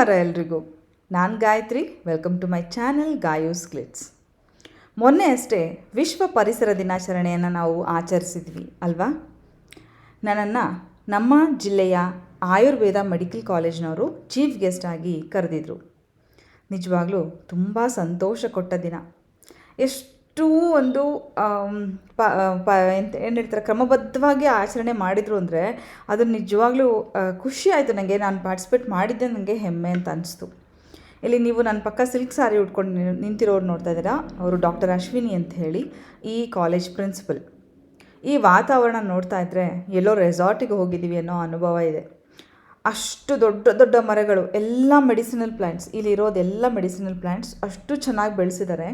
ನಮಸ್ಕಾರ ಎಲ್ರಿಗೂ. ನಾನು Gayathri welcome to my channel Gayu's clips ಮೊನ್ನೆ ಅಷ್ಟೇ ವಿಶ್ವ ಪರಿಸರ ದಿನಾಚರಣೆಯನ್ನು ನಾವು ಆಚರಿಸಿದ್ವಿ, ಅಲ್ವಾ? ನನ್ನನ್ನು ನಮ್ಮ ಜಿಲ್ಲೆಯ ಆಯುರ್ವೇದ ಮೆಡಿಕಲ್ ಕಾಲೇಜ್ನವರು ಚೀಫ್ ಗೆಸ್ಟ್ ಆಗಿ ಕರೆದಿದ್ರು. ನಿಜವಾಗ್ಲೂ ತುಂಬ ಸಂತೋಷ ಕೊಟ್ಟ ದಿನ. ಎಷ್ಟು ಒಂದು ಪ ಪ ಏನು ಹೇಳ್ತಾರೆ, ಕ್ರಮಬದ್ಧವಾಗಿ ಆಚರಣೆ ಮಾಡಿದರು ಅಂದರೆ ಅದು ನಿಜವಾಗ್ಲೂ ಖುಷಿ ಆಯಿತು. ನನಗೆ ನಾನು ಪಾರ್ಟಿಸಿಪೇಟ್ ಮಾಡಿದ್ದೆ ನನಗೆ ಹೆಮ್ಮೆ ಅಂತ ಅನಿಸ್ತು. ಇಲ್ಲಿ ನೀವು ನನ್ನ ಪಕ್ಕ ಸಿಲ್ಕ್ ಸಾರಿ ಉಟ್ಕೊಂಡು ನಿಂತಿರೋರು ನೋಡ್ತಾ ಇದ್ದೀರಾ? ಅವರು ಡಾಕ್ಟರ್ ಅಶ್ವಿನಿ ಅಂತ ಹೇಳಿ, ಈ ಕಾಲೇಜ್ ಪ್ರಿನ್ಸಿಪಲ್ ಈ ವಾತಾವರಣ ನೋಡ್ತಾ ಇದ್ದರೆ ಎಲ್ಲೋ ರೆಸಾರ್ಟಿಗೆ ಹೋಗಿದ್ದೀವಿ ಅನ್ನೋ ಅನುಭವ ಇದೆ. ಅಷ್ಟು ದೊಡ್ಡ ದೊಡ್ಡ ಮರಗಳು, ಎಲ್ಲ ಮೆಡಿಸಿನಲ್ ಪ್ಲ್ಯಾಂಟ್ಸ್ ಇಲ್ಲಿರೋದೆಲ್ಲ ಮೆಡಿಸಿನಲ್ ಪ್ಲ್ಯಾಂಟ್ಸ್ ಅಷ್ಟು ಚೆನ್ನಾಗಿ ಬೆಳೆಸಿದ್ದಾರೆ.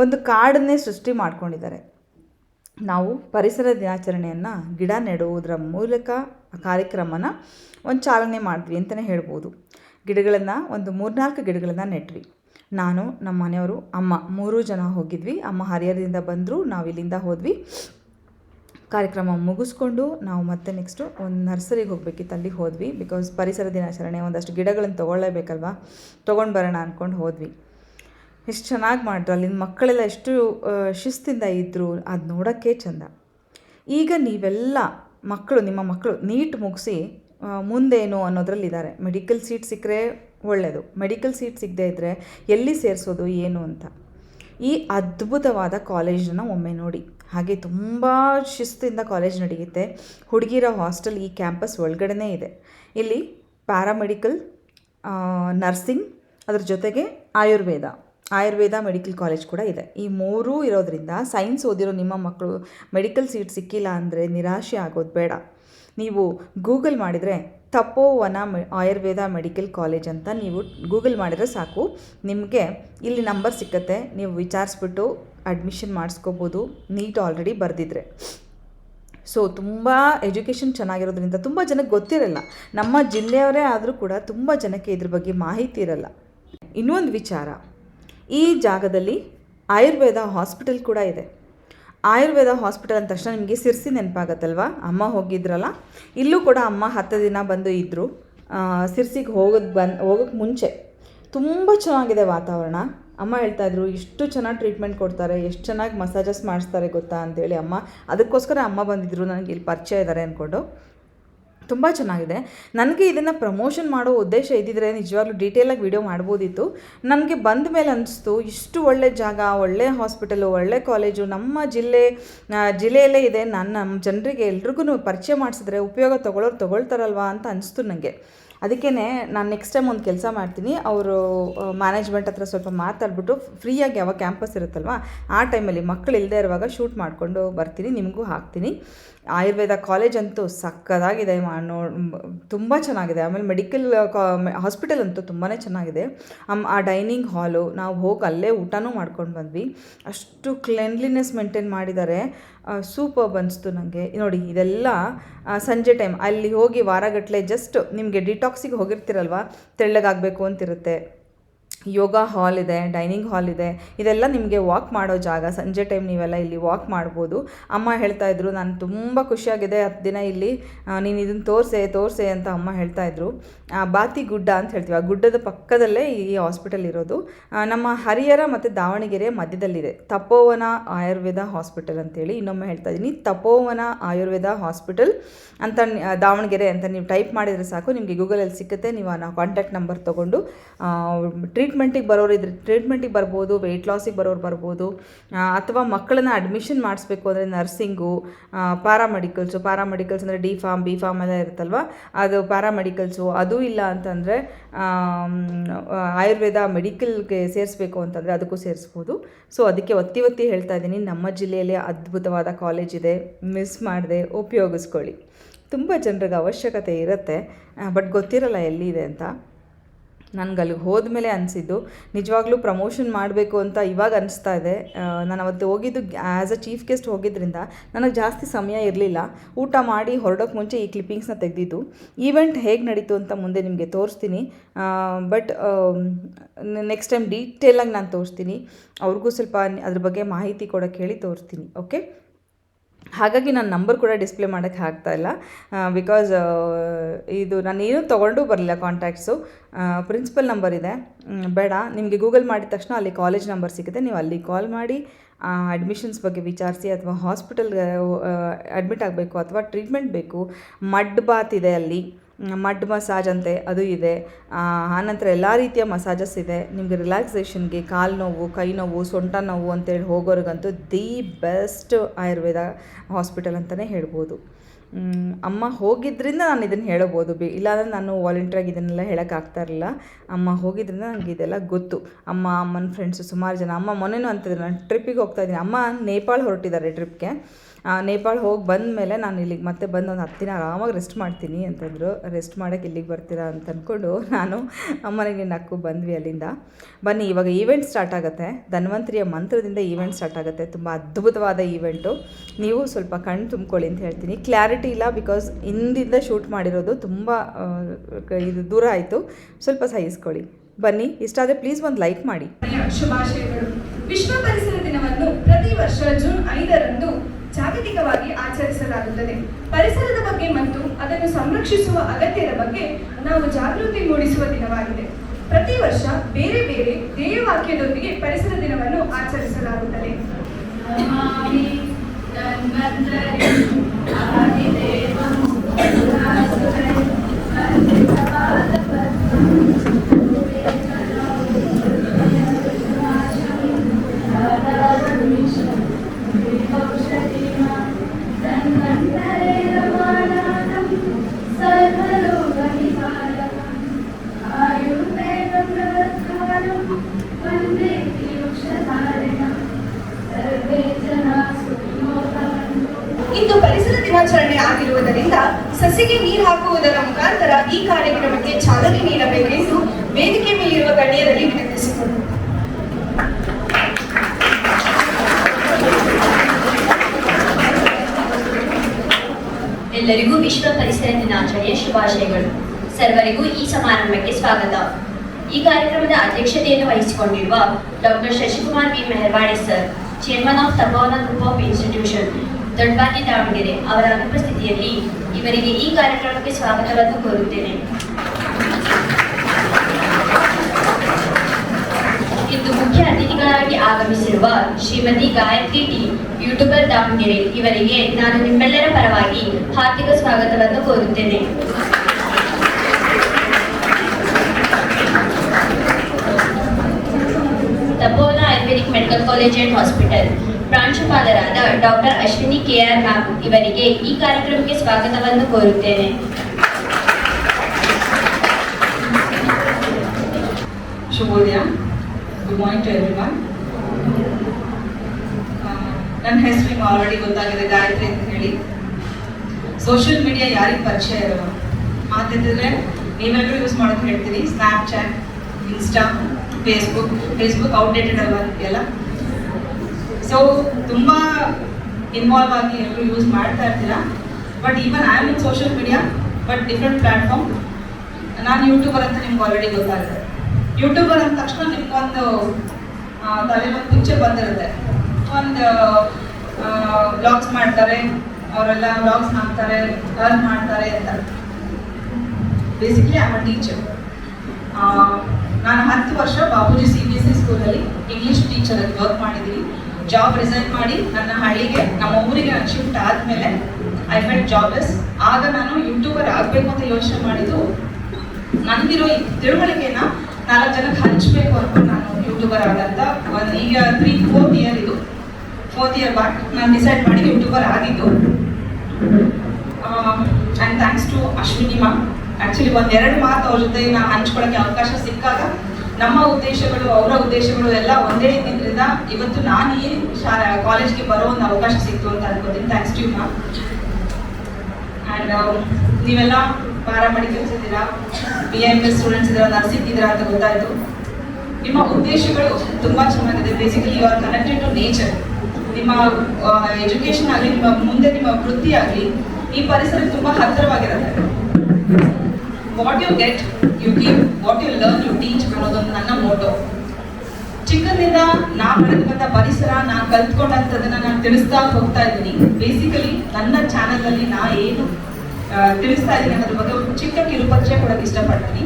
ಒಂದು ಕಾಡನ್ನೇ ಸೃಷ್ಟಿ ಮಾಡ್ಕೊಂಡಿದ್ದಾರೆ. ನಾವು ಪರಿಸರ ದಿನಾಚರಣೆಯನ್ನು ಗಿಡ ನೆಡುವುದರ ಮೂಲಕ ಕಾರ್ಯಕ್ರಮನ ಒಂದು ಚಾಲನೆ ಮಾಡಿದ್ವಿ ಅಂತಲೇ ಹೇಳ್ಬೋದು. ಗಿಡಗಳನ್ನು ಒಂದು ಮೂರ್ನಾಲ್ಕು ಗಿಡಗಳನ್ನು ನೆಟ್ವಿ. ನಾನು ನಮ್ಮ ಮನೆಯವರು, ಅಮ್ಮ ಮೂರೂ ಜನ ಹೋಗಿದ್ವಿ. ಅಮ್ಮ ಹರಿಹರದಿಂದ ಬಂದರು, ನಾವು ಇಲ್ಲಿಂದ ಹೋದ್ವಿ. ಕಾರ್ಯಕ್ರಮ ಮುಗಿಸ್ಕೊಂಡು ನಾವು ಮತ್ತೆ ನೆಕ್ಸ್ಟು ಒಂದು ನರ್ಸರಿಗೆ ಹೋಗ್ಬೇಕಿತ್ತು. ಅಲ್ಲಿ ಹೋದ್ವಿ ಬಿಕಾಸ್ ಪರಿಸರ ದಿನಾಚರಣೆ ಒಂದಷ್ಟು ಗಿಡಗಳನ್ನು ತೊಗೊಳ್ಳೇಬೇಕಲ್ವಾ? ತೊಗೊಂಡು ಬರೋಣ ಅಂದ್ಕೊಂಡು ಹೋದ್ವಿ. ಎಷ್ಟು ಚೆನ್ನಾಗಿ ಮಾಡಿದ್ರು. ಅಲ್ಲಿನ ಮಕ್ಕಳೆಲ್ಲ ಎಷ್ಟು ಶಿಸ್ತಿಂದ ಇದ್ದರು ಅದು ನೋಡೋಕ್ಕೆ ಚಂದ. ಈಗ ನೀವೆಲ್ಲ ಮಕ್ಕಳು, ನಿಮ್ಮ ಮಕ್ಕಳು ನೀಟ್ ಮುಗಿಸಿ ಮುಂದೇನು ಅನ್ನೋದ್ರಲ್ಲಿದ್ದಾರೆ. ಮೆಡಿಕಲ್ ಸೀಟ್ ಸಿಕ್ಕರೆ ಒಳ್ಳೆಯದು ಮೆಡಿಕಲ್ ಸೀಟ್ ಸಿಗದೇ ಇದ್ದರೆ ಎಲ್ಲಿ ಸೇರಿಸೋದು, ಏನು ಅಂತ. ಈ ಅದ್ಭುತವಾದ ಕಾಲೇಜನ್ನು ಒಮ್ಮೆ ನೋಡಿ. ಹಾಗೆ ತುಂಬ ಶಿಸ್ತಿಂದ ಕಾಲೇಜ್ ನಡೆಯುತ್ತೆ. ಹುಡುಗಿರ ಹಾಸ್ಟೆಲ್ ಈ ಕ್ಯಾಂಪಸ್ ಒಳಗಡೆನೇ ಇದೆ. ಇಲ್ಲಿ ಪ್ಯಾರಾಮೆಡಿಕಲ್ ನರ್ಸಿಂಗ್, ಅದ್ರ ಜೊತೆಗೆ ಆಯುರ್ವೇದ. ಆಯುರ್ವೇದ ಮೆಡಿಕಲ್ ಕಾಲೇಜ್ ಕೂಡ ಇದೆ. ಈ ಮೂರೂ ಇರೋದರಿಂದ ಸೈನ್ಸ್ ಓದಿರೋ ನಿಮ್ಮ ಮಕ್ಕಳು ಮೆಡಿಕಲ್ ಸೀಟ್ ಸಿಕ್ಕಿಲ್ಲ ಅಂದರೆ ನಿರಾಶೆ ಆಗೋದು ಬೇಡ. ನೀವು ಗೂಗಲ್ ಮಾಡಿದರೆ ತಪೋವನ ಆಯುರ್ವೇದ ಮೆಡಿಕಲ್ ಕಾಲೇಜ್ ಅಂತ ನೀವು ಗೂಗಲ್ ಮಾಡಿದರೆ ಸಾಕು. ನಿಮಗೆ ಇಲ್ಲಿ ನಂಬರ್ ಸಿಕ್ಕತ್ತೆ. ನೀವು ವಿಚಾರಿಸ್ಬಿಟ್ಟು ಅಡ್ಮಿಷನ್ ಮಾಡಿಸ್ಕೋಬೋದು. ನೀಟ್ ಆಲ್ರೆಡಿ ಬರೆದಿದ್ರೆ. ಸೊ, ತುಂಬ ಎಜುಕೇಷನ್ ಚೆನ್ನಾಗಿರೋದ್ರಿಂದ ತುಂಬ ಜನಕ್ಕೆ ಗೊತ್ತಿರಲ್ಲ. ನಮ್ಮ ಜಿಲ್ಲೆಯವರೇ ಆದರೂ ಕೂಡ ತುಂಬ ಜನಕ್ಕೆ ಇದ್ರ ಬಗ್ಗೆ ಮಾಹಿತಿ ಇರಲ್ಲ. ಇನ್ನೊಂದು ವಿಚಾರ. ಈ ಜಾಗದಲ್ಲಿ ಆಯುರ್ವೇದ ಹಾಸ್ಪಿಟಲ್ ಕೂಡ ಇದೆ. ಆಯುರ್ವೇದ ಹಾಸ್ಪಿಟಲ್ ಅಂದ ತಕ್ಷಣ ನಿಮಗೆ ಸಿರ್ಸಿ ನೆನಪಾಗತ್ತಲ್ವಾ? ಅಮ್ಮ ಹೋಗಿದ್ರಲ್ಲ, ಇಲ್ಲೂ ಕೂಡ ಅಮ್ಮ ಹತ್ತು ದಿನ ಬಂದು ಇದ್ದರು ಸಿರ್ಸಿಗೆ ಹೋಗೋದು ಬಂದು ಹೋಗೋಕ್ಕೆ ಮುಂಚೆ ತುಂಬ ಚೆನ್ನಾಗಿದೆ ವಾತಾವರಣ. ಅಮ್ಮ ಹೇಳ್ತಾಯಿದ್ರು ಎಷ್ಟು ಚೆನ್ನಾಗಿ ಟ್ರೀಟ್ಮೆಂಟ್ ಕೊಡ್ತಾರೆ, ಎಷ್ಟು ಚೆನ್ನಾಗಿ ಮಸಾಜಸ್ ಮಾಡಿಸ್ತಾರೆ ಗೊತ್ತಾ ಅಂತೇಳಿ ಅಮ್ಮ. ಅದಕ್ಕೋಸ್ಕರ ಅಮ್ಮ ಬಂದಿದ್ದರು ನನಗೆ ಇಲ್ಲಿ ಪರಿಚಯ ಇದ್ದಾರೆ ಅಂದ್ಕೊಂಡು ತುಂಬ ಚೆನ್ನಾಗಿದೆ. ನನಗೆ ಇದನ್ನು ಪ್ರಮೋಷನ್ ಮಾಡೋ ಉದ್ದೇಶ ಇದ್ದಿದ್ರೆ ನಿಜವಾಗ್ಲೂ ಡೀಟೇಲಾಗಿ ವಿಡಿಯೋ ಮಾಡ್ಬೋದಿತ್ತು. ನನಗೆ ಬಂದ ಮೇಲೆ ಅನಿಸ್ತು, ಇಷ್ಟು ಒಳ್ಳೆ ಜಾಗ, ಒಳ್ಳೆ ಹಾಸ್ಪಿಟಲು ಒಳ್ಳೆ ಕಾಲೇಜು ನಮ್ಮ ಜಿಲ್ಲೆ ಜಿಲ್ಲೆಯಲ್ಲೇ ಇದೆ. ನಾನು ನಮ್ಮ ಜನರಿಗೆ ಎಲ್ರಿಗೂ ಪರಿಚಯ ಮಾಡಿಸಿದ್ರೆ ಉಪಯೋಗ ತೊಗೊಳೋರು ತೊಗೊಳ್ತಾರಲ್ವಾ ಅಂತ ಅನಿಸ್ತು ನನಗೆ ಅದಕ್ಕೇ ನಾನು ನೆಕ್ಸ್ಟ್ ಟೈಮ್ ಒಂದು ಕೆಲಸ ಮಾಡ್ತೀನಿ, ಅವರು ಮ್ಯಾನೇಜ್ಮೆಂಟ್ ಹತ್ರ ಸ್ವಲ್ಪ ಮಾತಾಡ್ಬಿಟ್ಟು ಫ್ರೀಯಾಗಿ ಯಾವಾಗ ಕ್ಯಾಂಪಸ್ ಇರುತ್ತಲ್ವ, ಆ ಟೈಮಲ್ಲಿ ಮಕ್ಕಳು ಇಲ್ಲದೆ ಇರುವಾಗ ಶೂಟ್ ಮಾಡಿಕೊಂಡು ಬರ್ತೀನಿ, ನಿಮಗೂ ಹಾಕ್ತೀನಿ. ಆಯುರ್ವೇದ ಕಾಲೇಜ್ ಅಂತೂ ಸಕ್ಕದಾಗಿದೆ ನೋ, ತುಂಬ ಚೆನ್ನಾಗಿದೆ. ಆಮೇಲೆ ಮೆಡಿಕಲ್ ಕಾ ಹಾಸ್ಪಿಟಲ್ ಅಂತೂ ತುಂಬಾ ಚೆನ್ನಾಗಿದೆ. ಆ ಡೈನಿಂಗ್ ಹಾಲು ನಾವು ಹೋಗಿ ಅಲ್ಲೇ ಊಟನೂ ಮಾಡ್ಕೊಂಡು ಬಂದ್ವಿ. ಅಷ್ಟು ಕ್ಲೆನ್ಲಿನೆಸ್ ಮೇಂಟೈನ್ ಮಾಡಿದ್ದಾರೆ. ಸೂಪರ್ ಅನಿಸ್ತು ನನಗೆ ನೋಡಿ, ಇದೆಲ್ಲ ಸಂಜೆ ಟೈಮ್ ಅಲ್ಲಿ ಹೋಗಿ ವಾರಗಟ್ಟಲೆ ಜಸ್ಟ್ ನಿಮಗೆ ಡಿಟಾಕ್ಸಿಗೆ ಹೋಗಿರ್ತೀರಲ್ವ? ತೆಳ್ಳಗಾಗಬೇಕು ಅಂತಿರುತ್ತೆ. ಯೋಗ ಹಾಲ್ ಇದೆ, ಡೈನಿಂಗ್ ಹಾಲ್ ಇದೆ, ಇದೆಲ್ಲ ನಿಮಗೆ ವಾಕ್ ಮಾಡೋ ಜಾಗ. ಸಂಜೆ ಟೈಮ್ ನೀವೆಲ್ಲ ಇಲ್ಲಿ ವಾಕ್ ಮಾಡ್ಬೋದು. ಅಮ್ಮ ಹೇಳ್ತಾ ಇದ್ರು, ನಾನು ತುಂಬ ಖುಷಿಯಾಗಿದೆ ಹತ್ತು ದಿನ ಇಲ್ಲಿ. ನೀನು ಇದನ್ನು ತೋರಿಸೆ ತೋರಿಸೆ ಅಂತ ಅಮ್ಮ ಹೇಳ್ತಾ ಇದ್ರು. ಬಾತಿ ಗುಡ್ಡ ಅಂತ ಹೇಳ್ತೀವಿ. ಆ ಗುಡ್ಡದ ಪಕ್ಕದಲ್ಲೇ ಈ ಹಾಸ್ಪಿಟಲ್ ಇರೋದು. ನಮ್ಮ ಹರಿಹರ ಮತ್ತು ದಾವಣಗೆರೆ ಮಧ್ಯದಲ್ಲಿದೆ. ತಪೋವನ ಆಯುರ್ವೇದ ಹಾಸ್ಪಿಟಲ್ ಅಂತೇಳಿ ಇನ್ನೊಮ್ಮೆ ಹೇಳ್ತಾ ಇದ್ದೀನಿ ತಪೋವನ ಆಯುರ್ವೇದ ಹಾಸ್ಪಿಟಲ್ ಅಂತ ದಾವಣಗೆರೆ ಅಂತ ನೀವು ಟೈಪ್ ಮಾಡಿದರೆ ಸಾಕು. ನಿಮಗೆ ಗೂಗಲಲ್ಲಿ ಸಿಕ್ಕುತ್ತೆ. ನೀವು ಆ ಕಾಂಟ್ಯಾಕ್ಟ್ ನಂಬರ್ ತೊಗೊಂಡು ಟ್ರೀಟ್ಮೆಂಟಿಗೆ ಬರೋರು ಇದ್ರೆ ಟ್ರೀಟ್ಮೆಂಟಿಗೆ ಬರ್ಬೋದು ವೆಯ್ಟ್ ಲಾಸಿಗೆ ಬರೋರು ಬರ್ಬೋದು ಅಥವಾ ಮಕ್ಕಳನ್ನ ಅಡ್ಮಿಷನ್ ಮಾಡಿಸ್ಬೇಕು ಅಂದರೆ ನರ್ಸಿಂಗು ಪ್ಯಾರಾಮೆಡಿಕಲ್ಸು ಪ್ಯಾರಾಮೆಡಿಕಲ್ಸ್ ಅಂದರೆ ಡಿ ಫಾರ್ಮ್ ಬಿ ಫಾರ್ಮ್ ಎಲ್ಲ ಇರುತ್ತಲ್ವ? ಅದು ಪ್ಯಾರಾಮೆಡಿಕಲ್ಸು ಅದು ಇಲ್ಲ ಅಂತಂದರೆ ಆಯುರ್ವೇದ ಮೆಡಿಕಲ್ಗೆ ಸೇರಿಸ್ಬೇಕು ಅಂತಂದರೆ ಅದಕ್ಕೂ ಸೇರಿಸ್ಬೋದು. ಸೊ ಅದಕ್ಕೆ ಒತ್ತಿ ಒತ್ತಿ ಹೇಳ್ತಾ ಇದ್ದೀನಿ. ನಮ್ಮ ಜಿಲ್ಲೆಯಲ್ಲಿ ಅದ್ಭುತವಾದ ಕಾಲೇಜ್ ಇದೆ. ಮಿಸ್ ಮಾಡದೆ, ಉಪಯೋಗಿಸ್ಕೊಳ್ಳಿ. ತುಂಬ ಜನರಿಗೆ ಅವಶ್ಯಕತೆ ಇರುತ್ತೆ ಬಟ್ ಗೊತ್ತಿರಲ್ಲ ಎಲ್ಲಿದೆ ಅಂತ. ನನಗೆ ಅಲ್ಲಿಗೆ ಹೋದ್ಮೇಲೆ ಅನಿಸಿದ್ದು, ನಿಜವಾಗ್ಲೂ ಪ್ರಮೋಷನ್ ಮಾಡಬೇಕು ಅಂತ ಇವಾಗ ಅನಿಸ್ತಾ ಇದೆ. ನಾನು ಅವತ್ತು ಹೋಗಿದ್ದು ಆ್ಯಸ್ ಅ ಚೀಫ್ ಗೆಸ್ಟ್ ಹೋಗಿದ್ದರಿಂದ ನನಗೆ ಜಾಸ್ತಿ ಸಮಯ ಇರಲಿಲ್ಲ. ಊಟ ಮಾಡಿ ಹೊರಡೋಕ್ಕೆ ಮುಂಚೆ ಈ ಕ್ಲಿಪ್ಪಿಂಗ್ಸ್ನ ತೆಗೆದಿದ್ದು. ಈವೆಂಟ್ ಹೇಗೆ ನಡೀತು ಅಂತ ಮುಂದೆ ನಿಮಗೆ ತೋರಿಸ್ತೀನಿ. ಬಟ್ ನೆಕ್ಸ್ಟ್ ಟೈಮ್ ಡೀಟೇಲಾಗಿ ನಾನು ತೋರಿಸ್ತೀನಿ. ಅವ್ರಿಗೂ ಸ್ವಲ್ಪ ಅದ್ರ ಬಗ್ಗೆ ಮಾಹಿತಿ ಕೊಡೋಕ್ಕೆ ಹೇಳಿ ತೋರಿಸ್ತೀನಿ. ಓಕೆ ಹಾಗಾಗಿ ನಾನು ನಂಬರ್ ಕೂಡ ಡಿಸ್ಪ್ಲೇ ಮಾಡೋಕ್ಕೆ ಆಗ್ತಾ ಇಲ್ಲ. ಬಿಕಾಸ್ ಇದು ನಾನು ಏನೂ ತೊಗೊಂಡು ಬರಲಿಲ್ಲ ಕಾಂಟ್ಯಾಕ್ಟ್ಸು ಪ್ರಿನ್ಸಿಪಲ್ ನಂಬರ್ ಇದೆ. ಬೇಡ. ನಿಮಗೆ ಗೂಗಲ್ ಮಾಡಿದ ತಕ್ಷಣ ಅಲ್ಲಿ ಕಾಲೇಜ್ ನಂಬರ್ ಸಿಗುತ್ತೆ. ನೀವು ಅಲ್ಲಿ ಕಾಲ್ ಮಾಡಿ ಅಡ್ಮಿಷನ್ಸ್ ಬಗ್ಗೆ ವಿಚಾರಿಸಿ ಅಥವಾ ಹಾಸ್ಪಿಟಲ್ಗೆ ಅಡ್ಮಿಟ್ ಆಗಬೇಕು ಅಥವಾ ಟ್ರೀಟ್ಮೆಂಟ್ ಬೇಕು. ಮಡ್ ಬಾತ್ ಇದೆ ಅಲ್ಲಿ. ಮಡ್ ಮಸಾಜ್ ಅಂತೆ, ಅದು ಇದೆ. ಆನಂತರ ಎಲ್ಲ ರೀತಿಯ ಮಸಾಜಸ್ ಇದೆ. ನಿಮಗೆ ರಿಲ್ಯಾಕ್ಸೇಷನ್ಗೆ ಕಾಲು ನೋವು, ಕೈ ನೋವು, ಸೊಂಟ ನೋವು ಅಂತೇಳಿ ಹೋಗೋರಿಗಂತೂ ದಿ ಬೆಸ್ಟ್ ಆಯುರ್ವೇದ ಹಾಸ್ಪಿಟಲ್ ಅಂತಲೇ ಹೇಳ್ಬೋದು. ಅಮ್ಮ ಹೋಗಿದ್ದರಿಂದ ನಾನು ಇದನ್ನು ಹೇಳಬೋದು ಬಿ, ಇಲ್ಲಾಂದರೆ ನಾನು ವಾಲಂಟಿಯರಾಗಿ ಇದನ್ನೆಲ್ಲ ಹೇಳೋಕ್ಕಾಗ್ತಾ ಇರಲಿಲ್ಲ. ಅಮ್ಮ ಹೋಗಿದ್ದರಿಂದ ನನಗೆ ಇದೆಲ್ಲ ಗೊತ್ತು. ಅಮ್ಮ, ಅಮ್ಮನ ಫ್ರೆಂಡ್ಸು ಸುಮಾರು ಜನ. ಅಮ್ಮ ಮೊನ್ನೆನೂ ಅಂತಿದ್ರು, ನಾನು ಟ್ರಿಪ್ಪಿಗೆ ಹೋಗ್ತಾ ಇದ್ದೀನಿ. ಅಮ್ಮ ನೇಪಾಳ ಹೊರಟಿದ್ದಾರೆ ಟ್ರಿಪ್ಗೆ ನೇಪಾಳ ಹೋಗಿ ಬಂದ ಮೇಲೆ ನಾನು ಇಲ್ಲಿಗೆ ಮತ್ತೆ ಬಂದು ಒಂದು ಹತ್ತು ದಿನ ಆರಾಮಾಗಿ ರೆಸ್ಟ್ ಮಾಡ್ತೀನಿ ಅಂತಂದರು. ರೆಸ್ಟ್ ಮಾಡೋಕ್ಕೆ ಇಲ್ಲಿಗೆ ಬರ್ತೀರಾ ಅಂತ ಅಂದ್ಕೊಂಡು ನಾನು ಅಮ್ಮನಿಗೆ ನಕ್ಕು ಬಂದ್ವಿ ಅಲ್ಲಿಂದ. ಬನ್ನಿ, ಇವಾಗ ಈವೆಂಟ್ ಸ್ಟಾರ್ಟ್ ಆಗುತ್ತೆ. ಧನ್ವಂತರಿಯ ಮಂತ್ರದಿಂದ ಈವೆಂಟ್ ಸ್ಟಾರ್ಟ್ ಆಗುತ್ತೆ. ತುಂಬ ಅದ್ಭುತವಾದ ಈವೆಂಟು ನೀವು ಸ್ವಲ್ಪ ಕಣ್ಣು ತುಂಬ್ಕೊಳ್ಳಿ ಅಂತ ಹೇಳ್ತೀನಿ. ಕ್ಲಾರಿಟಿ ಇಲ್ಲ ಬಿಕಾಸ್ ಹಿಂದಿಂದ ಶೂಟ್ ಮಾಡಿರೋದು ತುಂಬ ಇದು ದೂರ ಆಯಿತು. ಸ್ವಲ್ಪ ಸಹಿಸ್ಕೊಳ್ಳಿ. ಬನ್ನಿ ಇಷ್ಟ ಆದರೆ ಪ್ಲೀಸ್ ಒಂದು ಲೈಕ್ ಮಾಡಿ. ಶುಭಾಶಯಗಳು. ವಿಶ್ವ ಪರಿಸರ ದಿನವನ್ನು ಪ್ರತಿ ವರ್ಷ ಜೂನ್ ಐದರಂದು ಜಾಗತಿಕವಾಗಿ ಆಚರಿಸಲಾಗುತ್ತದೆ. ಪರಿಸರದ ಬಗ್ಗೆ ಮತ್ತು ಅದನ್ನು ಸಂರಕ್ಷಿಸುವ ಅಗತ್ಯದ ಬಗ್ಗೆ ನಾವು ಜಾಗೃತಿ ಮೂಡಿಸುವ ದಿನವಾಗಿದೆ. ಪ್ರತಿ ವರ್ಷ ಬೇರೆ ಬೇರೆ ಧ್ಯೇಯವಾಕ್ಯದೊಂದಿಗೆ ಪರಿಸರ ದಿನವನ್ನು ಆಚರಿಸಲಾಗುತ್ತದೆ. ಎಲ್ಲರಿಗೂ ವಿಶ್ವ ಪರಿಸರ ದಿನಾಚರಣೆಯ ಶುಭಾಶಯಗಳು. ಸರ್ವರಿಗೂ ಈ ಸಮಾರಂಭಕ್ಕೆ ಸ್ವಾಗತ. ಈ ಕಾರ್ಯಕ್ರಮದ ಅಧ್ಯಕ್ಷತೆಯನ್ನು ವಹಿಸಿಕೊಂಡಿರುವ doctor Shashikumar V Meharwadi sir, chairman of Tapovana group of institution Doddabagi Davanagere ಅವರ ಅನುಪಸ್ಥಿತಿಯಲ್ಲಿ ಇವರಿಗೆ ಈ ಕಾರ್ಯಕ್ರಮಕ್ಕೆ ಸ್ವಾಗತವನ್ನು ಕೋರುತ್ತೇನೆ ಇಂದು ಮುಖ್ಯ ಅತಿಥಿಗಳಾಗಿ ಆಗಮಿಸಿರುವ ಶ್ರೀಮತಿ ಗಾಯತ್ರಿ ಟಿ, ಯೂಟ್ಯೂಬರ್ ದಾವಣಗೆರೆ ಇವರಿಗೆ ನಾನು ನಿಮ್ಮೆಲ್ಲರ ಪರವಾಗಿ ಹಾರ್ದಿಕ ಸ್ವಾಗತವನ್ನು ಕೋರುತ್ತೇನೆ. ತಪೋಲ ayurvedic medical college and hospital. ಪ್ರಾಂಶುಪಾಲರಾದ ಡಾಕ್ಟರ್ ಅಶ್ವಿನಿ ಕೆಆರ್ ಮ್ಯಾಮ್ ಇವರಿಗೆ ಈ ಕಾರ್ಯಕ್ರಮಕ್ಕೆ ಸ್ವಾಗತವನ್ನು ಕೋರುತ್ತೇನೆ. ಶುಭೋದಯ. ಗುಡ್ ಮಾರ್ನಿಂಗ್ ಟು ನನ್ನ ಹೆಸರು ನಿಮ್ಗೆ ಆಲ್ರೆಡಿ ಗೊತ್ತಾಗಿದೆ, ಗಾಯತ್ರಿ ಅಂತ ಹೇಳಿ. ಸೋಷಿಯಲ್ ಮೀಡಿಯಾ ಯಾರಿಗೆ ಪರಿಚಯ ಇರೋಲ್ಲ ಮಾತಿದ್ರೆ ನೀವೆಲ್ಲರೂ ಯೂಸ್ ಮಾಡೋದು ಹೇಳ್ತೀನಿ. Snapchat Insta Facebook Facebook outdated ಅಲ್ವಾ ಎಲ್ಲ ಸೊ ತುಂಬ ಇನ್ವಾಲ್ವ್ ಆಗಿ ಎಲ್ಲರೂ ಯೂಸ್ ಮಾಡ್ತಾ ಇರ್ತೀರಾ? But even I am in social media but different platform ನಾನು ಯೂಟ್ಯೂಬರ್ ಅಂತ ನಿಮ್ಗೆ ಆಲ್ರೆಡಿ ಗೊತ್ತಾಗಿದೆ. ಯೂಟ್ಯೂಬರ್ ಅಂದ ತಕ್ಷಣ ನಿಮ್ಗೊಂದು ತಲೆ ಒಂದು ಪಿಕ್ಚರ್ ಬಂದಿರುತ್ತೆ. ಒಂದು ಬ್ಲಾಗ್ಸ್ ಮಾಡ್ತಾರೆ, ಅವರೆಲ್ಲ ಬ್ಲಾಗ್ಸ್ ಹಾಕ್ತಾರೆ ಅರ್ನ್ ಮಾಡ್ತಾರೆ ಅಂತ. ಬೇಸಿಕ್ಲಿ ಆಮ್ ಅ ಟೀಚರ್ ನಾನು ಹತ್ತು ವರ್ಷ Babuji C B S C ಸ್ಕೂಲಲ್ಲಿ ಇಂಗ್ಲೀಷ್ ಟೀಚರ್ ಆಗಿ ವರ್ಕ್ ಮಾಡಿದ್ದೀನಿ. ಜಾಬ್ ರಿಸೈನ್ ಮಾಡಿ ನನ್ನ ಹಳ್ಳಿಗೆ, ನಮ್ಮ ಊರಿಗೆ ನಾನು ಶಿಫ್ಟ್ ಆದಮೇಲೆ ಐ ಜಾಬ್ ಜಾಬ್ಲೆಸ್ ಆಗ ನಾನು ಯೂಟ್ಯೂಬರ್ ಆಗಬೇಕು ಅಂತ ಯೋಚನೆ ಮಾಡಿದ್ದು ನನಗಿರೋ ಈ ತಿಳುವಳಿಕೆನ ನಾಲ್ಕು ಜನಕ್ಕೆ ಹಂಚಬೇಕು ಅನ್ಕೊಂಡು ನಾನು ಯೂಟ್ಯೂಬರ್ ಆದಂತ ಒಂದು ಈಗ ತ್ರೀ ಫೋರ್ತ್ ಇಯರ್ ಇದು. ಫೋರ್ತ್ ಇಯರ್ ಬ್ಯಾಕ್ ನಾನು ಡಿಸೈಡ್ ಮಾಡಿ ಯೂಟ್ಯೂಬರ್ ಆಗಿದ್ದು. And thanks to Ashwini ma'am actually ಒಂದೆರಡು ಮಾತು ಅವ್ರ ಜೊತೆ ನಾನು ಹಂಚ್ಕೊಳ್ಳೋಕ್ಕೆ ಅವಕಾಶ ಸಿಕ್ಕಾಗ ನಮ್ಮ ಉದ್ದೇಶಗಳು, ಅವರ ಉದ್ದೇಶಗಳು ಎಲ್ಲ ಒಂದೇ ಇದ್ದಿದ್ದರಿಂದ ಇವತ್ತು ನಾನು ಈ ಶಾ ಕಾಲೇಜ್ಗೆ ಬರೋ ಒಂದು ಅವಕಾಶ ಸಿಕ್ತು ಅಂತ ಅನ್ಕೋತೀನಿ. ಥ್ಯಾಂಕ್ಸ್ ಟು ಮ್ಯಾಮ್ ಆ್ಯಂಡ್ ನೀವೆಲ್ಲ ಪ್ಯಾರಾಮೆಡಿಕಲ್ಸ್ ಇದ್ದೀರಾ? ಬಿ ಎಂ ಎಸ್ ಸ್ಟೂಡೆಂಟ್ಸ್ ಇದ್ದೀರಾ? ನರ್ಸಿಂಗ್ ಇದ್ದೀರಾ ಅಂತ ಗೊತ್ತಾಯಿತು. ನಿಮ್ಮ ಉದ್ದೇಶಗಳು ತುಂಬಾ ಚೆನ್ನಾಗಿದೆ. Basically you are connected to nature ನಿಮ್ಮ ಎಜುಕೇಶನ್ ಆಗಲಿ, ನಿಮ್ಮ ಮುಂದೆ ನಿಮ್ಮ ವೃತ್ತಿ ಆಗಲಿ, ಈ ಪರಿಸರ ತುಂಬಾ ಹತ್ತಿರವಾಗಿರುತ್ತೆ. What you get you give what you learn you teach ಅನ್ನೋದೊಂದು ನನ್ನ ಮೋಟೋ ಚಿಕ್ಕಂದಿಂದ ನಾ ಬಂದ ಪರಿಸರ ನಾ ಕಲ್ತ್ಕೊಂಡಂಥದ್ದನ್ನ ನಾನು ತಿಳಿಸ್ತಾ ಹೋಗ್ತಾ ಇದ್ದೀನಿ. ಬೇಸಿಕಲಿ ನನ್ನ ಚಾನಲ್ ಅಲ್ಲಿ ನಾ ಏನು ತಿಳಿಸ್ತಾ ಇದ್ದೀನಿ ಅನ್ನೋದ್ರ ಬಗ್ಗೆ ಚಿಕ್ಕ ಕಿರುಪರಿಚಯ ಕೊಡಕ್ಕೆ ಇಷ್ಟಪಡ್ತೀನಿ.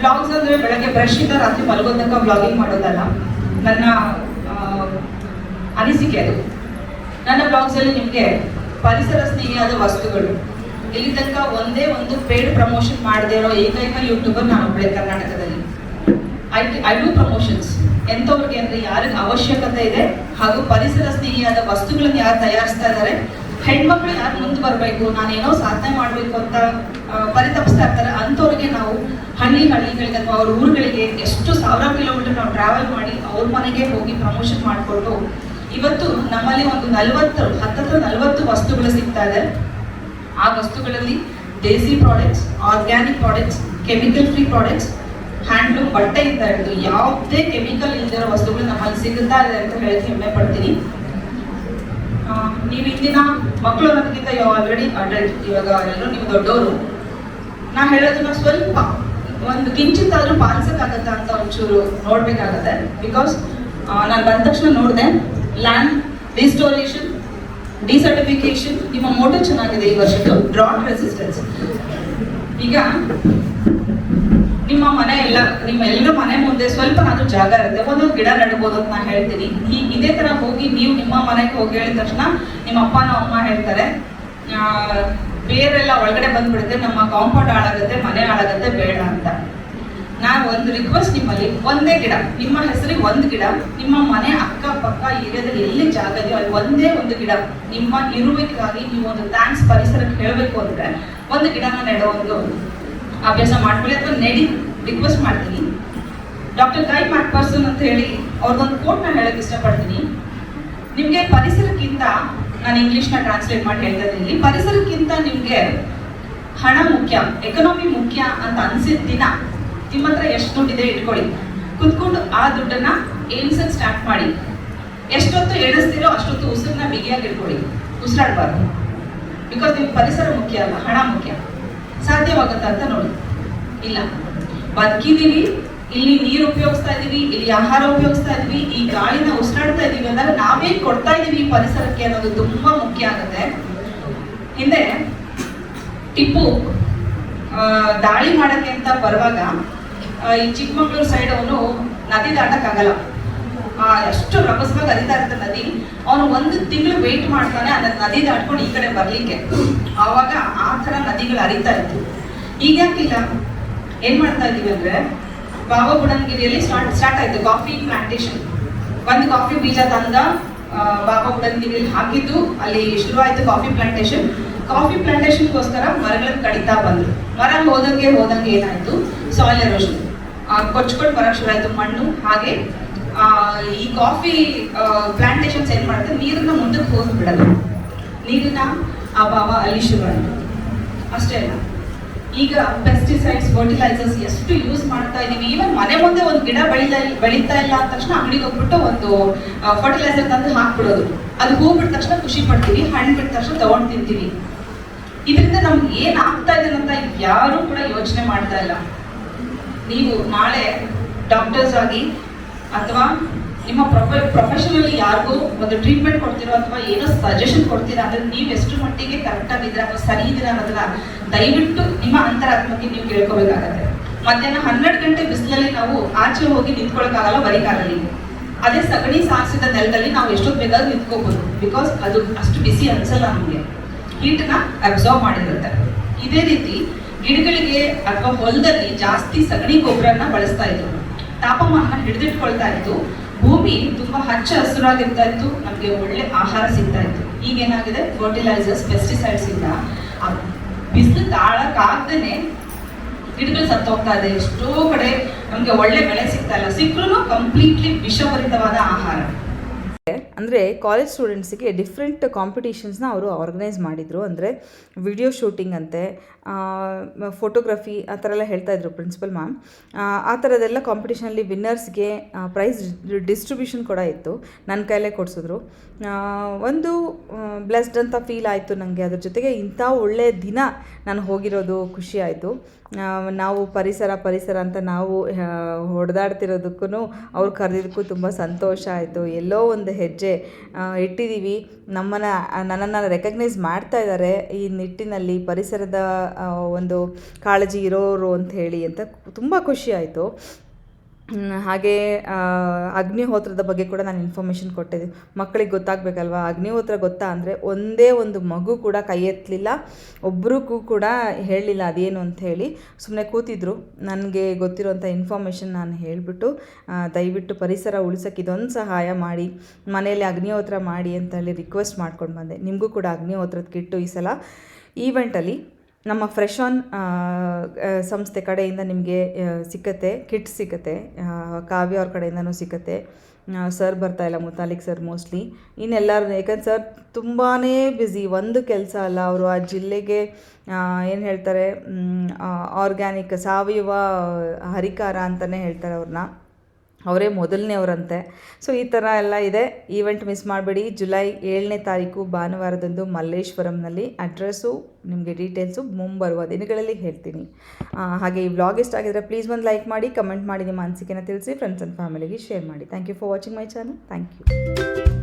ಬ್ಲಾಗ್ಸ್ ಅಂದರೆ ಬೆಳಗ್ಗೆ ಬ್ರಷ್ ಇಂದ ರಾತ್ರಿ ಮಲಗೋ ತನಕ ಬ್ಲಾಗಿಂಗ್ ಮಾಡೋದಲ್ಲ. ನನ್ನ ಅನಿಸಿಕೆ ಅದು. ನನ್ನ ಬ್ಲಾಗ್ಸಲ್ಲಿ ನಿಮಗೆ ಪರಿಸರ ಸ್ನೇಹಿಯಾದ ವಸ್ತುಗಳು. ಇಲ್ಲಿ ತನಕ ಒಂದೇ ಒಂದು ಪೇಡ್ ಪ್ರಮೋಷನ್ ಮಾಡದೇ ಇರೋ ಏಕೈಕ ಯೂಟ್ಯೂಬರ್ ನಾನು ಒಬ್ಬಳೆ ಕರ್ನಾಟಕದಲ್ಲಿ. ಐ ಐ ಡೂ ಪ್ರಮೋಷನ್ಸ್ ಎಂಥವ್ರಿಗೆ ಅಂದ್ರೆ ಯಾರಿಗೆ ಅವಶ್ಯಕತೆ ಇದೆ ಹಾಗೂ ಪರಿಸರ ಸ್ನೇಹಿಯಾದ ವಸ್ತುಗಳನ್ನು ಯಾರು ತಯಾರಿಸ್ತಾ ಇದ್ದಾರೆ ಹೆಣ್ಮಕ್ಳು ಯಾರು ಮುಂದೆ ಬರಬೇಕು? ನಾನೇನೋ ಸಾಧನೆ ಮಾಡಬೇಕು ಅಂತ ಪರಿತಪಿಸ್ತಾ ಇರ್ತಾರೆ. ಅಂಥವ್ರಿಗೆ ನಾವು ಹಳ್ಳಿ ಹಳ್ಳಿಗಳಿಗೆ ಅಥವಾ ಅವ್ರ ಊರುಗಳಿಗೆ ಎಷ್ಟು ಸಾವಿರ ಕಿಲೋಮೀಟರ್ ನಾವು ಟ್ರಾವೆಲ್ ಮಾಡಿ ಅವ್ರ ಮನೆಗೆ ಹೋಗಿ ಪ್ರಮೋಷನ್ ಮಾಡಿಕೊಂಡು ಇವತ್ತು ನಮ್ಮಲ್ಲಿ ಒಂದು ನಲವತ್ತು, ಹತ್ತತ್ರ ನಲವತ್ತು ವಸ್ತುಗಳು ಸಿಗ್ತಾ ಇದೆ. ಆ ವಸ್ತುಗಳಲ್ಲಿ desi products organic products chemical free products handloom ಬಟ್ಟೆಯಿಂದ ಹಿಡಿದು ಯಾವುದೇ ಕೆಮಿಕಲ್ ಇಲ್ದಿರೋ ವಸ್ತುಗಳು ನಮ್ಮಲ್ಲಿ ಸಿಗುತ್ತಾ ಇದೆ ಅಂತ ಹೇಳಕ್ಕೆ ಹೆಮ್ಮೆ ಪಡ್ತೀನಿ. ನೀವು ಇಂದಿನ ಮಕ್ಕಳು ಅನ್ನೋದಕ್ಕಿಂತ ಆಲ್ರೆಡಿ ಅಡಲ್ಟ್ ಇವಾಗ ಎಲ್ಲರೂ ನೀವು ದೊಡ್ಡವರು. ನಾ ಹೇಳೋದನ್ನ ಸ್ವಲ್ಪ ಒಂದು ಕಿಂಚಿತ್ ಆದ್ರೂ ಪಾಲಿಸಕ್ಕಾಗತ್ತಾ ಅಂತ ಒಂಚೂರು ನೋಡ್ಬೇಕಾಗತ್ತೆ. ಬಿಕಾಸ್ ನಾನು ಬಂದ ತಕ್ಷಣ ನೋಡಿದೆ ಲ್ಯಾಂಡ್ ಡಿಸ್ಟೋರೇಷನ್ ಡಿಸರ್ಟಿಫಿಕೇಶನ್ ನಿಮ್ಮ ಮೋಟರ್ ಚೆನ್ನಾಗಿದೆ ಈ ವರ್ಷದ್ದು ಡ್ರಾಟ್ ರೆಸಿಸ್ಟೆನ್ಸ್ ಈಗ ನಿಮ್ಮ ಮನೆ ಎಲ್ಲ, ನಿಮ್ಮ ಎಲ್ಲರ ಮನೆ ಮುಂದೆ ಸ್ವಲ್ಪ ಸ್ವಲ್ಪನಾದ್ರೂ ಜಾಗ ಇರುತ್ತೆ. ಒಂದೊಂದು ಗಿಡ ನೆಡ್ಬೋದು ಅಂತ ನಾನು ಹೇಳ್ತೀನಿ. ಈ, ಇದೇ ತರ ಹೋಗಿ ನೀವು ನಿಮ್ಮ ಮನೆಗೆ ಹೋಗಿ ಹೇಳಿದ ತಕ್ಷಣ ನಿಮ್ಮ ಅಪ್ಪನ ಅಮ್ಮ ಹೇಳ್ತಾರೆ ಬೇರೆಲ್ಲ ಒಳಗಡೆ ಬಂದ್ಬಿಡುತ್ತೆ, ನಮ್ಮ ಕಾಂಪೌಂಡ್ ಹಾಳಾಗುತ್ತೆ, ಮನೆ ಹಾಳಾಗುತ್ತೆ, ಬೇಡ ಅಂತ. ನಾನು ಒಂದು ರಿಕ್ವೆಸ್ಟ್ ನಿಮ್ಮಲ್ಲಿ, ಒಂದೇ ಗಿಡ, ನಿಮ್ಮ ಹೆಸರಿಗೆ ಒಂದು ಗಿಡ, ನಿಮ್ಮ ಮನೆ ಅಕ್ಕಪಕ್ಕ ಏರಿಯಾದಲ್ಲಿ ಎಲ್ಲಿ ಜಾಗ ಇದೆಯೋ ಅಲ್ಲಿ ಒಂದೇ ಒಂದು ಗಿಡ, ನಿಮ್ಮ ಇರುವಿಕೆಗಾಗಿ ನೀವು ಒಂದು ಥ್ಯಾಂಕ್ಸ್ ಪರಿಸರಕ್ಕೆ ಹೇಳಬೇಕು ಅಂದರೆ, ಒಂದು ಗಿಡನ ನೆಡೋ ಒಂದು. ಅಭ್ಯಾಸ ಮಾಡ್ಕೊಳ್ಳಿ ಅಥವಾ ನೆಡಿ ರಿಕ್ವೆಸ್ಟ್ ಮಾಡ್ತೀನಿ. ಡಾಕ್ಟರ್ ಗೈ ಮ್ಯಾಕ್ಪರ್ಸನ್ ಅಂತ ಹೇಳಿ ಅವ್ರದ್ದೊಂದು ಕೋಟ್ ನಾನು ಹೇಳಕ್ ಇಷ್ಟಪಡ್ತೀನಿ. ನಿಮಗೆ ಪರಿಸರಕ್ಕಿಂತ, ನಾನು ಇಂಗ್ಲೀಷ್ನ ಟ್ರಾನ್ಸ್ಲೇಟ್ ಮಾಡಿ ಹೇಳ್ತಾ ಇದ್ದೀನಿ. ಪರಿಸರಕ್ಕಿಂತ ನಿಮಗೆ ಹಣ ಮುಖ್ಯ ಎಕನಾಮಿ ಮುಖ್ಯ ಅಂತ ಅನಿಸಿದ ದಿನ ನಿಮ್ಮ ಹತ್ರ ಎಷ್ಟು ದುಡ್ಡಿದೆ ಇಟ್ಕೊಳ್ಳಿ. ಕುತ್ಕೊಂಡು ಆ ದುಡ್ಡನ್ನ ಏನ್ಸಕ್ ಸ್ಟಾರ್ಟ್ ಮಾಡಿ. ಎಷ್ಟೊತ್ತು ಎಣಿಸ್ತೀರೋ ಅಷ್ಟೊತ್ತು ಉಸಿರನ್ನ ಬಿಗಿಯಾಗಿ ಇಟ್ಕೊಳ್ಳಿ. ಉಸಿರಾಡಬಾರ್ದು. ಬಿಕಾಸ್ ನಿಮ್ಗೆ ಪರಿಸರ ಮುಖ್ಯ ಅಲ್ಲ, ಹಣ ಮುಖ್ಯ. ಸಾಧ್ಯವಾಗುತ್ತಾ ಅಂತ ನೋಡಿ. ಇಲ್ಲ. ಬದುಕಿದೀವಿ ಇಲ್ಲಿ ನೀರು ಉಪಯೋಗಿಸ್ತಾ ಇದೀವಿ ಇಲ್ಲಿ ಆಹಾರ ಉಪಯೋಗಿಸ್ತಾ ಇದೀವಿ ಈ ಗಾಳಿನ ಉಸಿರಾಡ್ತಾ ಇದೀವಿ ಅಂದಾಗ ನಾವೇ ಕೊಡ್ತಾ ಇದೀವಿ ಈ ಪರಿಸರಕ್ಕೆ ಅನ್ನೋದು ತುಂಬಾ ಮುಖ್ಯ ಆಗುತ್ತೆ. ಹಿಂದೆ ಟಿಪ್ಪು ದಾಳಿ ಮಾಡಕ್ಕೆ ಅಂತ ಬರುವಾಗ ಈ ಚಿಕ್ಕಮಗಳೂರು ಸೈಡ್ ಅವನು ನದಿ ದಾಟಕ್ಕಾಗಲ್ಲ. ಎಷ್ಟು ರಭಸವಾಗಿ ಹರಿತಾ ಇರುತ್ತೆ ನದಿ. ಅವನು ಒಂದು ತಿಂಗಳು ವೇಟ್ ಮಾಡ್ತಾನೆ ಅದನ್ನ ನದಿ ದಾಟ್ಕೊಂಡು ಈ ಕಡೆ ಬರ್ಲಿಕ್ಕೆ. ಆವಾಗ ಆ ಥರ ನದಿಗಳು ಹರಿತಾ ಇತ್ತು ಈಗ ಯಾಕಿಲ್ಲ ಏನ್ ಮಾಡ್ತಾ ಇದೀವಿ ಅಂದ್ರೆ ಬಾಬಾ ಬುಡನ್ಗಿರಿಯಲ್ಲಿ ಸ್ಟಾರ್ಟ್ ಸ್ಟಾರ್ಟ್ ಆಯ್ತು ಕಾಫಿ ಪ್ಲಾಂಟೇಶನ್ ಒಂದು ಕಾಫಿ ಬೀಜ ತಂದ ಆ, ಬಾಬಾ ಬುಡನ್ಗಿರಿಯಲ್ಲಿ ಹಾಕಿದ್ದು ಅಲ್ಲಿ ಶುರುವಾಯಿತು ಕಾಫಿ ಪ್ಲಾಂಟೇಶನ್ ಕಾಫಿ ಪ್ಲಾಂಟೇಶನ್ಗೋಸ್ಕರ ಮರಗಳನ್ನು ಕಡಿತಾ ಬಂದ್ರು. ಮರ ಹೋದಂಗೆ ಹೋದಂಗೆ ಏನಾಯ್ತು? ಸಾಯಿಲ್ ಎರೋಷನ್ ಕೊಚ್ಕೊಂಡು ಬರಕ್ ಶುರು ಆಯ್ತು ಮಣ್ಣು ಹಾಗೆ ಆ, ಈ ಕಾಫಿ ಪ್ಲಾಂಟೇಶನ್ಸ್ ಏನು ಮಾಡುತ್ತೆ ನೀರನ್ನ ಮುಂದಕ್ಕೆ ಹೋಗಿ ಬಿಡಲ್ಲ. ನೀರಿನ ಅಭಾವ ಆಯ್ತು. ಅಷ್ಟೇ ಅಲ್ಲ, ಈಗ ಪೆಸ್ಟಿಸೈಡ್ಸ್ ಫರ್ಟಿಲೈಸರ್ಸ್ ಎಷ್ಟು ಯೂಸ್ ಮಾಡ್ತಾ ಇದೀವಿ. ಈವನ್ ಮನೆ ಮುಂದೆ ಒಂದು ಗಿಡ ಬೆಳಿತಾ ಬೆಳೀತಾ ಇಲ್ಲ ಅಂದ ತಕ್ಷಣ ಅಂಗಡಿಗೆ ಹೋಗ್ಬಿಟ್ಟು ಒಂದು ಫರ್ಟಿಲೈಸರ್ ತಂದು ಹಾಕ್ಬಿಡೋದು. ಅದು ಹೂ ಬಿಟ್ಟ ತಕ್ಷಣ ಖುಷಿ ಪಡ್ತೀವಿ, ಹಣ್ಣು ಬಿಟ್ಟ ತಕ್ಷಣ ತಗೊಂಡು ತಿಂತೀವಿ. ಇದರಿಂದ ನಮ್ಗೆ ಏನ್ ಆಗ್ತಾ ಇದೆ ಅಂತ ಯಾರು ಕೂಡ ಯೋಚನೆ ಮಾಡ್ತಾ ಇಲ್ಲ. ನೀವು ನಾಳೆ ಡಾಕ್ಟರ್ಸ್ ಆಗಿ ಅಥವಾ ನಿಮ್ಮ ಪ್ರೊಫೆ ಪ್ರೊಫೆಷನಲ್ಲಿ ಯಾರಿಗೂ ಒಂದು ಟ್ರೀಟ್ಮೆಂಟ್ ಕೊಡ್ತೀರೋ ಅಥವಾ ಏನೋ ಸಜೆಷನ್ ಕೊಡ್ತೀರಾ ಅಂದ್ರೆ ನೀವು ಎಷ್ಟು ಮಟ್ಟಿಗೆ ಕರೆಕ್ಟ್ ಆಗಿದ್ದೀರಾ ಅಥವಾ ಸರಿ ಇದ್ದೀರಾ ಅನ್ನೋದನ್ನ ದಯವಿಟ್ಟು ನಿಮ್ಮ ಅಂತರಾತ್ಮಕ್ಕೆ ನೀವು ಕೇಳ್ಕೋಬೇಕಾಗತ್ತೆ. ಮಧ್ಯಾಹ್ನ ಹನ್ನೆರಡು ಗಂಟೆ ಬಿಸಿಲಲ್ಲಿ ನಾವು ಆಚೆ ಹೋಗಿ ನಿಂತ್ಕೊಳಕ್ಕಾಗಲ್ಲ ಬರೀಕಾಗಲಿ ಅದೇ ಸಗಣಿ ಸಾರಿಸಿದ ನೆಲದಲ್ಲಿ ನಾವು ಎಷ್ಟೊತ್ತು ಬೇಕಾದ್ರೂ ನಿಂತ್ಕೋಬಹುದು ಬಿಕಾಸ್ ಅದು ಅಷ್ಟು ಬಿಸಿ ಅನ್ಸಲ್ಲ ನಮಗೆ. ಹೀಟ್ನ ಅಬ್ಸಾರ್ವ್ ಮಾಡಿರುತ್ತೆ. ಇದೇ ರೀತಿ ಗಿಡಗಳಿಗೆ ಅಥವಾ ಹೊಲದಲ್ಲಿ ಜಾಸ್ತಿ ಸಗಣಿ ಗೊಬ್ಬರನ ಬಳಸ್ತಾ ಇದ್ರು. ತಾಪಮಾನ ಹಿಡಿದಿಟ್ಕೊಳ್ತಾ ಇತ್ತು. ಭೂಮಿ ತುಂಬಾ ಹಚ್ಚ ಹಸಿರಾಗಿರ್ತಾ ಇತ್ತು. ನಮಗೆ ಒಳ್ಳೆ ಆಹಾರ ಸಿಗ್ತಾ ಇತ್ತು. ಈಗ ಏನಾಗಿದೆ ಫರ್ಟಿಲೈಸರ್ಸ್ ಪೆಸ್ಟಿಸೈಡ್ಸ್ ಇಂದ ಬಿಸಿಲು ತಾಳಕ್ಕಾಗ್ದೇನೆ ಗಿಡಗಳು ಸತ್ತೋಗ್ತಾ ಇದೆ. ಎಷ್ಟೋ ಕಡೆ ನಮಗೆ ಒಳ್ಳೆ ಬೆಳೆ ಸಿಗ್ತಾ ಇಲ್ಲ. ಸಿಕ್ಕರೂ ಕಂಪ್ಲೀಟ್ಲಿ ವಿಷಭರಿತವಾದ ಆಹಾರ. ಅಂದರೆ ಕಾಲೇಜ್ ಸ್ಟೂಡೆಂಟ್ಸಿಗೆ ಡಿಫ್ರೆಂಟ್ ಕಾಂಪಿಟೇಷನ್ಸ್ನ ಅವರು ಆರ್ಗನೈಸ್ ಮಾಡಿದರು. ಅಂದರೆ ವಿಡಿಯೋ ಶೂಟಿಂಗ್ ಅಂತೆ ಫೋಟೋಗ್ರಫಿ ಆ ಥರ ಎಲ್ಲ ಹೇಳ್ತಾ ಇದ್ರು ಪ್ರಿನ್ಸಿಪಲ್ ಮ್ಯಾಮ್ ಆ ಥರದ್ದೆಲ್ಲ ಕಾಂಪಿಟೇಷನಲ್ಲಿ ವಿನ್ನರ್ಸ್ಗೆ ಪ್ರೈಸ್ ಡಿಸ್ಟ್ರಿಬ್ಯೂಷನ್ ಕೂಡ ಇತ್ತು. ನನ್ನ ಕೈಲೇ ಕೊಡಿಸಿದ್ರು. ಒಂದು ಬ್ಲೆಸ್ಡ್ ಅಂತ ಫೀಲ್ ಆಯಿತು ನನಗೆ ಅದ್ರ ಜೊತೆಗೆ ಇಂಥ ಒಳ್ಳೆಯ ದಿನ ನಾನು ಹೋಗಿರೋದು ಖುಷಿ ಆಯಿತು. ನಾವು ಪರಿಸರ ಪರಿಸರ ಅಂತ ನಾವು ಹೊಡೆದಾಡ್ತಿರೋದಕ್ಕೂ ಅವ್ರು ಕರೆದಿದ್ದಕ್ಕೂ ತುಂಬ ಸಂತೋಷ ಆಯಿತು. ಎಲ್ಲೋ ಒಂದು ಹೆಜ್ಜೆ ಇಟ್ಟಿದ್ದೀವಿ ನಮ್ಮನ್ನು ನನ್ನನ್ನು ರೆಕಗ್ನೈಸ್ ಮಾಡ್ತಾ ಇದ್ದಾರೆ ಈ ನಿಟ್ಟಿನಲ್ಲಿ ಪರಿಸರದ ಒಂದು ಕಾಳಜಿ ಇರೋರು ಅಂತ ಹೇಳಿ ಅಂತ ತುಂಬ ಖುಷಿ ಆಯಿತು. ಹಾಗೆ ಅಗ್ನಿಹೋತ್ರದ ಬಗ್ಗೆ ಕೂಡ ನಾನು ಇನ್ಫಾರ್ಮೇಷನ್ ಕೊಟ್ಟಿದ್ದೆ. ಮಕ್ಕಳಿಗೆ ಗೊತ್ತಾಗಬೇಕಲ್ವಾ? ಅಗ್ನಿಹೋತ್ರ ಗೊತ್ತಾ ಅಂದರೆ ಒಂದೇ ಒಂದು ಮಗು ಕೂಡ ಕೈ ಎತ್ತಲಿಲ್ಲ, ಒಬ್ರಿಗೂ ಕೂಡ ಹೇಳಲಿಲ್ಲ ಅದೇನು ಅಂತ ಹೇಳಿ. ಸುಮ್ಮನೆ ಕೂತಿದ್ರು. ನನಗೆ ಗೊತ್ತಿರೋಂಥ ಇನ್ಫಾರ್ಮೇಷನ್ ನಾನು ಹೇಳಿಬಿಟ್ಟು ದಯವಿಟ್ಟು ಪರಿಸರ ಉಳಿಸೋಕೆ ಇದೊಂದು ಸಹಾಯ ಮಾಡಿ, ಮನೆಯಲ್ಲಿ ಅಗ್ನಿಹೋತ್ರ ಮಾಡಿ ಅಂತ ಹೇಳಿ ರಿಕ್ವೆಸ್ಟ್ ಮಾಡ್ಕೊಂಡು ಬಂದೆ. ನಿಮಗೂ ಕೂಡ ಅಗ್ನಿಹೋತ್ರದ ಕಿಟ್ಟು ಈ ಸಲ ಈವೆಂಟಲ್ಲಿ ನಮ್ಮ ಫ್ರೆಶ್ ಆನ್ ಸಂಸ್ಥೆ ಕಡೆಯಿಂದ ನಿಮಗೆ ಸಿಕ್ಕತ್ತೆ ಕಿಟ್ ಸಿಕ್ಕತ್ತೆ ಕಾವ್ಯ ಅವ್ರ ಕಡೆಯಿಂದನೂ ಸಿಕ್ಕತ್ತೆ. ಸರ್ ಬರ್ತಾ ಇಲ್ಲ, ಮುತಾಲಿಕ್ ಸರ್ ಮೋಸ್ಟ್ಲಿ. ಇನ್ನೆಲ್ಲರೂ, ಯಾಕಂದ್ರೆ ಸರ್ ತುಂಬಾ ಬ್ಯುಸಿ, ಒಂದು ಕೆಲಸ ಅಲ್ಲ ಅವರು. ಆ ಜಿಲ್ಲೆಗೆ ಏನು ಹೇಳ್ತಾರೆ ಆರ್ಗ್ಯಾನಿಕ್, ಸಾವಯವ ಹರಿಕಾರ ಅಂತಲೇ ಹೇಳ್ತಾರೆ ಅವ್ರನ್ನ ಅವರೇ ಮೊದಲನೇವರಂತೆ ಸೊ ಈ ಥರ ಎಲ್ಲ ಇದೆ. ಈವೆಂಟ್ ಮಿಸ್ ಮಾಡಬೇಡಿ. ಜುಲೈ ಏಳನೇ ತಾರೀಕು ಭಾನುವಾರದಂದು ಮಲ್ಲೇಶ್ವರಂನಲ್ಲಿ ಅಡ್ರೆಸ್ಸು ನಿಮಗೆ ಡೀಟೇಲ್ಸು ಮುಂಬರುವ ದಿನಗಳಲ್ಲಿ ಹೇಳ್ತೀನಿ. ಹಾಗೆ ಈ ವ್ಲಾಗ್ ಇಷ್ಟ ಆಗಿದ್ರೆ ಪ್ಲೀಸ್ ಒಂದು ಲೈಕ್ ಮಾಡಿ ಕಮೆಂಟ್ ಮಾಡಿ ನಿಮ್ಮ ಅನಿಸಿಕೆನ ತಿಳಿಸಿ ಫ್ರೆಂಡ್ಸ್ ಆ್ಯಂಡ್ ಫ್ಯಾಮಿಲಿಗೆ ಶೇರ್ ಮಾಡಿ. Thank you for watching my channel thank you